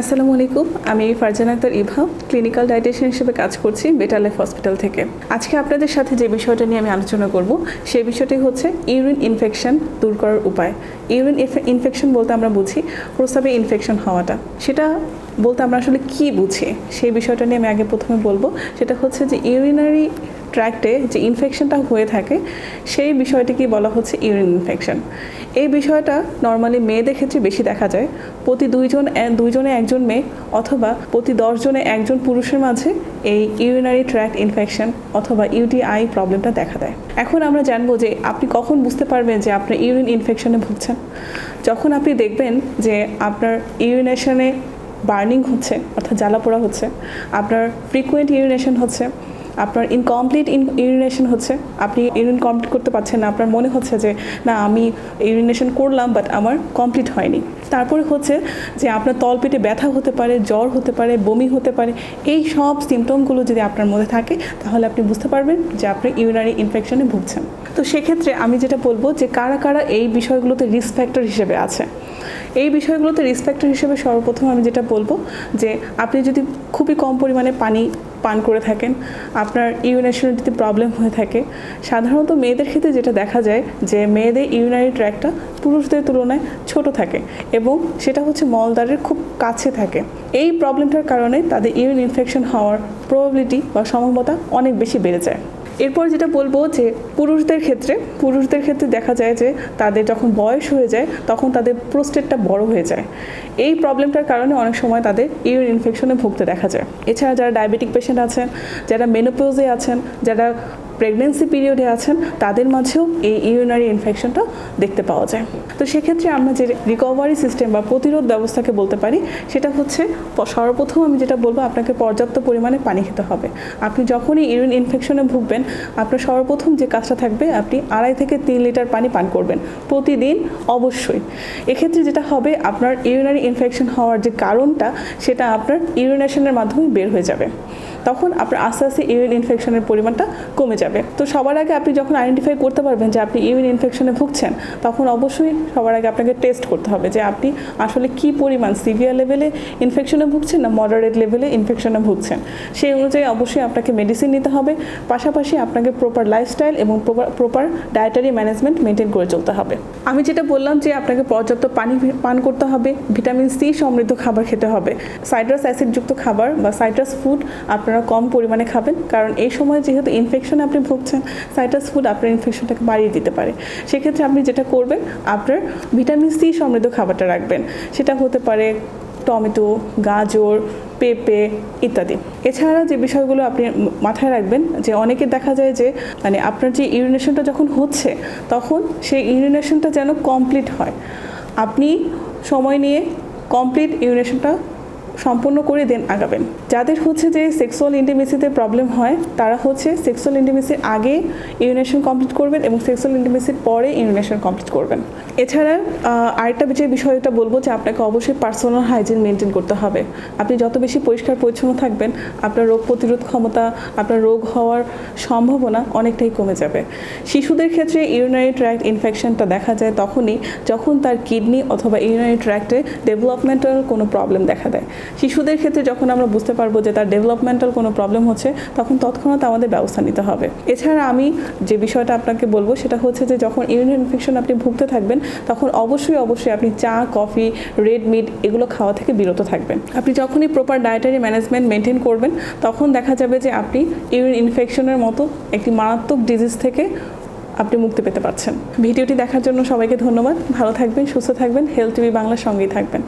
আসসালামু আলাইকুম, আমি ফারজানা আক্তার ইভা ক্লিনিক্যাল ডায়েটিশিয়ান হিসেবে কাজ করছি বেটার লাইফ হসপিটাল থেকে। আজকে আপনাদের সাথে যে বিষয়টা নিয়ে আমি আলোচনা করব, সেই বিষয়টি হচ্ছে ইউরিন ইনফেকশন দূর করার উপায়। ইউরিন ইনফেকশন বলতে আমরা বুঝি প্রস্রাবে ইনফেকশন হওয়াটা। সেটা বলতে আমরা আসলে কি বুঝি, সেই বিষয়টা নিয়ে আমি আগে প্রথমে বলব। সেটা হচ্ছে যে ইউরিনারি ট্র্যাক্টে যে ইনফেকশনটা হয়ে থাকে, সেই বিষয়টিকেই বলা হচ্ছে ইউরিন ইনফেকশন এই বিষয়টা নর্মালি মেয়েদের ক্ষেত্রে বেশি দেখা যায়। প্রতি দুইজন দুইজনে একজন মেয়ে অথবা প্রতি দশজনে একজন পুরুষের মাঝে এই ইউরিনারি ট্র্যাক্ট ইনফেকশন অথবা ইউটিআই প্রবলেমটা দেখা দেয়। এখন আমরা জানব যে আপনি কখন বুঝতে পারবেন যে আপনার ইউরিন ইনফেকশনে ভুগছেন? যখন আপনি দেখবেন যে আপনার ইউরিনেশনে বার্নিং হচ্ছে, অর্থাৎ জ্বালা জ্বালাপোড়া হচ্ছে, আপনার ফ্রিকুয়েন্ট ইউরিনেশন হচ্ছে আপনার ইনকমপ্লিট ইউরিনেশন হচ্ছে, আপনি ইউরিন কমপ্লিট করতে পারছেন না, আপনার মনে হচ্ছে যে, না, আমি ইউরিনেশন করলাম বাট আমার কমপ্লিট হয়নি। তারপরে হচ্ছে যে, আপনার তলপেটে ব্যথা হতে পারে, জ্বর হতে পারে, বমি হতে পারে, এই সব সিমটমগুলো যদি আপনার মধ্যে থাকে, তাহলে আপনি বুঝতে পারবেন যে, আপনি ইউরিনারি ইনফেকশনে ভুগছেন। তো সেক্ষেত্রে আমি যেটা বলব যে, কারা কারা এই বিষয়গুলোতে রিস্ক ফ্যাক্টর হিসেবে আছে? এই বিষয়গুলোতে রিস্ক ফ্যাক্টর হিসেবে সর্বপ্রথম আমি যেটা বলব যে, আপনি যদি খুবই কম পরিমাণে পানি পান করে থাকেন। আপনার ইউরিনেশনের যদি প্রবলেম হয়ে থাকে। সাধারণত মেয়েদের ক্ষেত্রে যেটা দেখা যায় যে মেয়েদের ইউরিনারি ট্র্যাকটা পুরুষদের তুলনায় ছোট থাকে এবং সেটা হচ্ছে মলদ্বারের খুব কাছে থাকে। এই প্রবলেমটার কারণে তাদের ইউরিন ইনফেকশন হওয়ার প্রবাবিলিটি বা সম্ভাবনা অনেক বেশি বেড়ে যায়। এরপর যেটা বলব যে পুরুষদের ক্ষেত্রে পুরুষদের ক্ষেত্রে দেখা যায় যে তাদের যখন বয়স হয়ে যায়, তখন তাদের প্রোস্টেটটা বড় হয়ে যায়। এই প্রবলেমটার কারণে অনেক সময় তাদের ইউর ইনফেকশনে ভুগতে দেখা যায়। এছাড়া যারা ডায়াবেটিক পেশেন্ট আছেন, যারা মেনোপোজে আছেন, যারা প্রেগনেন্সি পিরিয়ডে আছেন, তাদের মাঝেও এই ইউরিনারি ইনফেকশনটা দেখতে পাওয়া যায়। তো সেক্ষেত্রে আমরা যে রিকভারি সিস্টেম বা প্রতিরোধ ব্যবস্থাকে বলতে পারি, সেটা হচ্ছে সর্বপ্রথম আমি যেটা বলব, আপনাকে পর্যাপ্ত পরিমাণে পানি খেতে হবে। আপনি যখনই ইউরিন ইনফেকশনে ভুগবেন, আপনার সর্বপ্রথম যে কাজটা থাকবে, আপনি আড়াই থেকে তিন লিটার পানি পান করবেন, প্রতিদিন অবশ্যই। এক্ষেত্রে যেটা হবে, আপনার ইউরিনারি ইনফেকশন হওয়ার যে কারণটা, সেটা আপনার ইউরিনেশনের মাধ্যমে বের হয়ে যাবে। তখন আপনার আস্তে আস্তে ইউরিন ইনফেকশনের পরিমাণটা কমে যাবে। তো সবার আগে আপনি যখন আইডেন্টিফাই করতে পারবেন যে আপনি ইউরিন ইনফেকশনে ভুগছেন, তখন অবশ্যই সবার আগে আপনাকে টেস্ট করতে হবে যে আপনি আসলে কি পরিমাণ সিভিয়ার লেভেলে ইনফেকশনে ভুগছেন না মডারেট লেভেলে ইনফেকশনে ভুগছেন। সেই অনুযায়ী অবশ্যই আপনাকে মেডিসিন নিতে হবে। পাশাপাশি আপনাকে প্রপার লাইফস্টাইল এবং প্রপার ডায়েটারি ম্যানেজমেন্ট মেনটেন করে চলতে হবে। আমি যেটা বললাম যে আপনাকে পর্যাপ্ত পানি পান করতে হবে ভিটামিন সি সমৃদ্ধ খাবার খেতে হবে। সাইট্রাস অ্যাসিডযুক্ত খাবার বা সাইট্রাস ফুড আপনারা কম পরিমাণে খাবেন, কারণ এই সময় যেহেতু ইনফেকশনে আপনি ভুগছেন সাইট্রাস ফুড আপনার ইনফেকশনটাকে বাড়িয়ে দিতে পারে। সেক্ষেত্রে আপনি যেটা করবেন, আপনার ভিটামিন সি সমৃদ্ধ খাবারটা রাখবেন। সেটা হতে পারে টমেটো, গাজর, পেঁপে ইত্যাদি। এছাড়া যে বিষয়গুলো আপনি মাথায় রাখবেন, যে অনেকে দেখা যায় যে মানে আপনার যে ইউরিনেশনটা যখন হচ্ছে, তখন সেই ইউরিনেশনটা যেন কমপ্লিট হয়। আপনি সময় নিয়ে কমপ্লিট ইউরিনেশনটা সম্পূর্ণ করে দেন, আগাবেন। যাদের হচ্ছে যে সেক্সুয়াল ইন্টিমেসিতে প্রবলেম হয়, তারা হচ্ছে সেক্সুয়াল ইন্টিমেসির আগে ইউরিনেশন কমপ্লিট করবেন এবং সেক্সুয়াল ইন্টিমেসির পরে ইউরিনেশন কমপ্লিট করবেন। এছাড়া আরেকটা যে বিষয়টা বলব যে আপনাকে অবশ্যই পার্সোনাল হাইজিন মেনটেন করতে হবে। আপনি যত বেশি পরিষ্কার পরিচ্ছন্ন থাকবেন, আপনার রোগ প্রতিরোধ ক্ষমতা, আপনার রোগ হওয়ার সম্ভাবনা অনেকটাই কমে যাবে। শিশুদের ক্ষেত্রে ইউরিনারি ট্র্যাক্ট ইনফেকশনটা দেখা যায় তখনই যখন তার কিডনি অথবা ইউরিনারি ট্র্যাক্টে ডেভেলপমেন্টাল কোনো প্রবলেম দেখা দেয়। শিশুদের ক্ষেত্রে যখন আমরা বুঝতে পারব যে তার ডেভেলপমেন্টাল কোনো প্রবলেম হচ্ছে, তখন তৎক্ষণাৎ আমাদের ব্যবস্থা নিতে হবে। এছাড়া আমি যে বিষয়টা আপনাকে বলব, সেটা হচ্ছে যে যখন ইউরিন ইনফেকশন আপনি ভুগতে থাকবেন, তখন অবশ্যই অবশ্যই আপনি চা, কফি রেড মিট এগুলো খাওয়া থেকে বিরত থাকবেন। আপনি যখনই প্রপার ডায়েটারি ম্যানেজমেন্ট মেনটেন করবেন, তখন দেখা যাবে যে আপনি ইউরিন ইনফেকশনের মতো একটি মারাত্মক ডিজিজ থেকে আপনি মুক্তি পেতে পারছেন। ভিডিওটি দেখার জন্য সবাইকে ধন্যবাদ। ভালো থাকবেন, সুস্থ থাকবেন। হেলথ টিভি বাংলার সঙ্গেই থাকবেন।